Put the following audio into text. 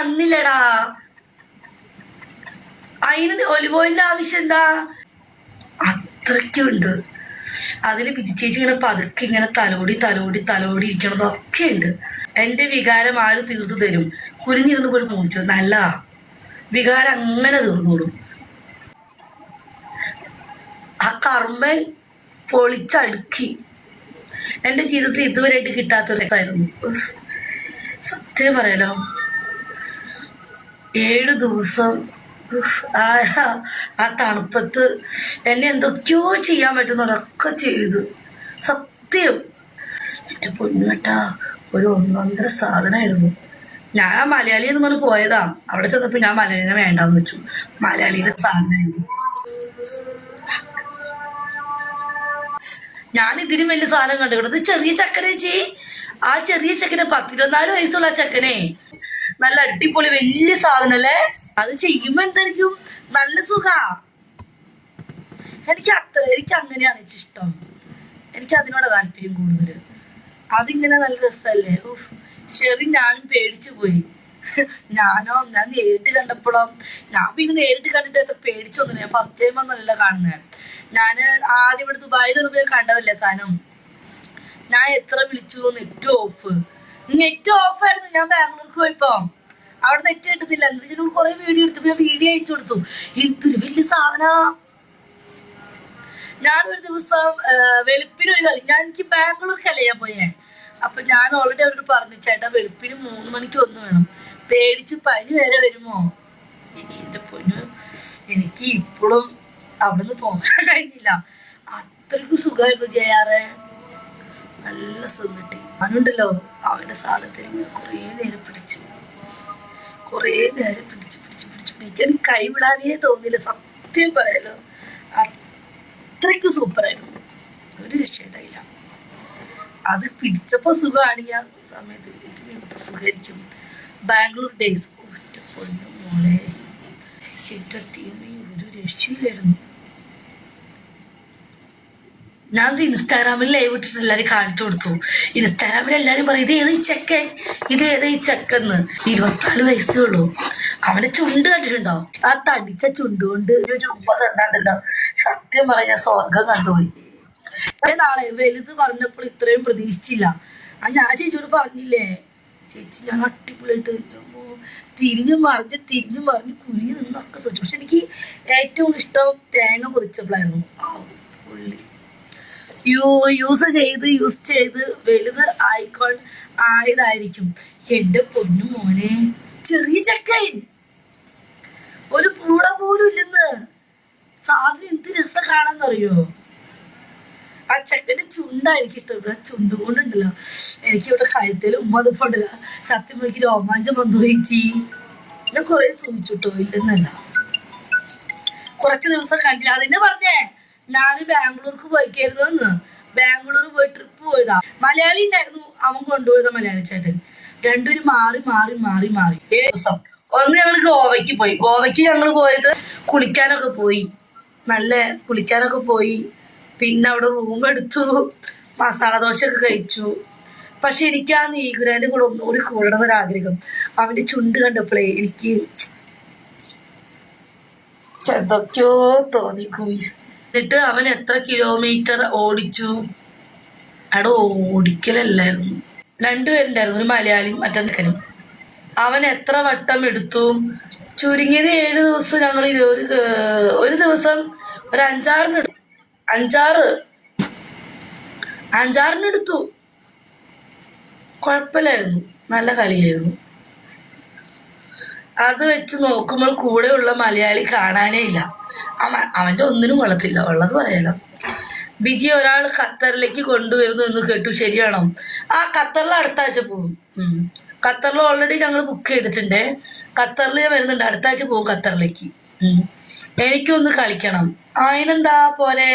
വന്നില്ലടാ അതിന് ഒലിവ് ഓയിലിന്റെ ആവശ്യം എന്താ? അത്രയ്ക്കുണ്ട് അതിന് പിതിച്ചേച്ചി ഇങ്ങനെ പതുക്കെ ഇങ്ങനെ തലോടി തലോടി തലോടി ഇരിക്കണതൊക്കെ ഉണ്ട്. എന്റെ വികാരം ആരും തീർത്തു തരും? കുനിഞ്ഞിരുന്ന് പോയി മൂച്ചു നല്ല വികാരം അങ്ങനെ തീർന്നോളും. ആ കർമ്മൻ പൊളിച്ചടുക്കി. എന്റെ ജീവിതത്തിൽ ഇതുവരെയായിട്ട് കിട്ടാത്തൊരു. സത്യം പറയാലോ. ഏഴു ദിവസം. ആ ആ തണുപ്പത്ത് എന്നെ എന്തൊക്കെയോ ചെയ്യാൻ പറ്റുന്നതൊക്കെ ചെയ്തു. സത്യം. എന്റെ പൊന്നുകെട്ടാ ഒരു ഒന്നൊന്നര സാധനമായിരുന്നു ഞാൻ മലയാളി എന്ന് പറഞ്ഞ് പോയതാ. അവിടെ ചെന്നപ്പോ ഞാൻ മലയാളിനെ വേണ്ടാന്ന് വെച്ചു. മലയാളിയുടെ സാധനമായിരുന്നു ഞാൻ ഇതിനും വലിയ സാധനം കണ്ടുകിട്ടത് ചെറിയ ചക്കനെ ആ ചെറിയ ചക്കനെ പത്തിരുപത്തിനാല് വയസ്സുള്ള ആ ചക്കനെ. നല്ല അടിപൊളി വലിയ സാധനം അല്ലേ അത് ചെയ്യുമ്പോ എന്തായിരിക്കും? നല്ല സുഖാ. എനിക്ക് അത്ര എനിക്ക് അങ്ങനെയാണ് ഇഷ്ടം. എനിക്ക് അതിനോട് താല്പര്യം കൂടുതൽ അതിങ്ങനെ നല്ല രസമല്ലേ ഉഫ്. ശരി ഞാനും പേടിച്ചു പോയി. ഞാനോ ഞാൻ നേരിട്ട് കണ്ടപ്പോഴോ ഞാൻ പിന്നെ നേരിട്ട് കണ്ടിട്ട് എത്ര പേടിച്ചൊന്നുമില്ല. ഞാൻ ഫസ്റ്റ് ടൈം ഒന്നുമല്ല കാണുന്നത് ഞാൻ ആദ്യം ഇവിടെ ദുബായിൽ ഒന്നും ഞാൻ കണ്ടതല്ലേ സാധനം? ഞാൻ എത്ര വിളിച്ചു? Net off. നെറ്റ് ഓഫ് ആയിരുന്നു. ഞാൻ ബാംഗ്ലൂർക്ക് പോയപ്പോ. അവിടെ നെറ്റ് കിട്ടുന്നില്ല എന്നിട്ട് കുറെ വീഡിയോ എടുത്തു. ഞാൻ വീഡിയോ അയച്ചു കൊടുത്തു. ഇതൊരു വലിയ സാധന. ഞാൻ ഒരു ദിവസം വെളുപ്പിനൊരു കളി. ഞാൻ എനിക്ക് ബാംഗ്ലൂർ കലയാ പോയേ? അപ്പൊ ഞാൻ ഓൾറെഡി അവരോട് പറഞ്ഞു ചേട്ടാ വെളുപ്പിന് മൂന്ന് മണിക്ക് ഒന്ന് വേണം. പേടിച്ച് പനി വരെ വരുമോ? എന്റെ പൊന്നു എനിക്ക് ഇപ്പോഴും അവിടുന്ന് പോകാൻ കഴിഞ്ഞില്ല. അത്രയ്ക്ക് സുഖമായിരുന്നു ജയാറെ. നല്ല സുഖം കിട്ടി. അവനുണ്ടല്ലോ അവന്റെ സാധനത്തിൽ കുറേ നേരം പിടിച്ചു. കുറേ നേരം പിടിച്ച് പിടിച്ച് പിടിച്ച് പിടിച്ച്. എനിക്ക് കൈവിടാനേ തോന്നിയില്ല. സത്യം പറയാലോ. അത്രയ്ക്ക് സൂപ്പറായിരുന്നു ഒരു രക്ഷയുണ്ടായില്ല അത് പിടിച്ചപ്പോ സുഖമാണ്. ഞാൻ സമയത്ത് എന്ത് സുഖമായിരിക്കും. ബാംഗ്ലൂർ ഡേയ്സ് ഒറ്റ പൊന്നു മോളെ. തീമി ഒരു രക്ഷയില്ലായിരുന്നു ഞാൻ ഇൻസ്റ്റാഗ്രാമിൽ ലൈവ് ഇട്ടിട്ട് എല്ലാരും കാണിച്ചു കൊടുത്തു. ഇൻസ്റ്റാഗ്രാമിൽ എല്ലാരും പറയും ഇത് ഏത് ഈ ചെക്കൻ? ഇത് ഏത് ഈ ചെക്കെന്ന് ഇരുപത്തിനാല് വയസ്സേ ഉള്ളൂ. അവന്റെ ചുണ്ട് കണ്ടിട്ടുണ്ടോ? ആ തടിച്ച ചുണ്ട് കൊണ്ട് ഒരു രൂപ തന്നാണ്ടല്ലോ. സത്യം പറഞ്ഞ സ്വർഗം കണ്ടുപോയി. നാളെ വലുത് പറഞ്ഞപ്പോൾ ഇത്രയും പ്രതീക്ഷിച്ചില്ല. ആ ഞാൻ ചേച്ചിയോട് പറഞ്ഞില്ലേ ചേച്ചി ഞാൻ അടിപൊളിയായിട്ട് തിരിഞ്ഞു മറിഞ്ഞ് തിരിഞ്ഞു മറിഞ്ഞ് കുഴി നിന്നൊക്കെ ശ്രദ്ധിച്ചു. പക്ഷെ എനിക്ക് ഏറ്റവും ഇഷ്ടം തേങ്ങ പൊതിച്ചപ്പോഴായിരുന്നു ആ പുള്ളി. യൂസ് ചെയ്ത് യൂസ് ചെയ്ത് വലുത് ആയിക്കോൾ ആയതായിരിക്കും. എന്റെ പൊന്നു മോനെ. ചെറിയ ചക്കൻ. ഒരു പൂട പോലും ഇല്ലെന്ന്. സാധനം എന്ത് രസം കാണാന്നറിയോ ആ ചക്കന്റെ ചുണ്ടായിരിക്കും എനിക്ക് ആ ചുണ്ട് കൊണ്ടുണ്ടല്ലോ. എനിക്ക് ഇവിടെ കഴുത്തിൽ ഉമ്മ അതുപോണ്ടല്ല സത്യം എനിക്ക് രോമാഞ്ചം വന്നു പോയിച്ചി ഞാൻ കുറെ സൂചിച്ചുട്ടോ? ഇല്ലെന്നല്ല. കുറച്ച് ദിവസം കണ്ടില്ല. അതെന്നെ പറഞ്ഞേ? ഞാൻ ബാംഗ്ലൂർക്ക് പോയിക്കായിരുന്നു എന്ന് ബാംഗ്ലൂർ പോയി ട്രിപ്പ് പോയതാ. മലയാളി ഉണ്ടായിരുന്നു. അവൻ കൊണ്ടുപോയത് മലയാളി ചേട്ടൻ. രണ്ടുപേരും മാറി മാറി മാറി മാറി. ദിവസം. ഒന്ന് ഞങ്ങൾ ഗോവയ്ക്ക് പോയി. ഗോവയ്ക്ക് ഞങ്ങൾ പോയത് കുളിക്കാനൊക്കെ പോയി. നല്ല കുളിക്കാനൊക്കെ പോയി. പിന്നെ അവിടെ റൂം എടുത്തു. മസാല ദോശ ഒക്കെ കഴിച്ചു. പക്ഷെ എനിക്ക് ആ നീഗുരാന്റെ കൂടെ ഒന്നുകൂടി കൂടണം എന്നൊരാഗ്രഹം. അവന്റെ ചുണ്ട് കണ്ടപ്പോഴേ എനിക്ക് ചെന്തൊക്കെയോ തോന്നി കുയിസ് എന്നിട്ട് അവൻ എത്ര കിലോമീറ്റർ ഓടിച്ചു? അവിടെ ഓടിക്കലല്ലായിരുന്നു. രണ്ടുപേരുണ്ടായിരുന്നു ഒരു മലയാളിയും മറ്റൊന്നിക്കനും അവൻ എത്ര വട്ടം എടുത്തു? ചുരുങ്ങിയത് ഏഴ് ദിവസം ഞങ്ങൾ ഒരു ഒരു ദിവസം ഒരു അഞ്ചാറിന് അഞ്ചാറ്? അഞ്ചാറിന് എടുത്തു. കുഴപ്പമില്ലായിരുന്നു. നല്ല കളിയായിരുന്നു. അത് വെച്ച് നോക്കുമ്പോൾ കൂടെയുള്ള മലയാളി കാണാനേ ഇല്ല. അവൻ ഒന്നിനും കൊള്ളത്തില്ല. ഉള്ളത് പറയാലോ ബിജി ഒരാൾ ഖത്തറിലേക്ക് കൊണ്ടുവരുന്നു എന്ന് കേട്ടു. ശരിയാണോ ആ ഖത്തറിൽ അടുത്ത ആഴ്ച പോകും. ഖത്തറിൽ ഓൾറെഡി ഞങ്ങൾ ബുക്ക് ചെയ്തിട്ടുണ്ട്. ഖത്തറിൽ ഞാൻ വരുന്നുണ്ട്. അടുത്ത ആഴ്ച പോകും ഖത്തറിലേക്ക്. എനിക്കൊന്ന് കളിക്കണം. അതിനെന്താ പോരെ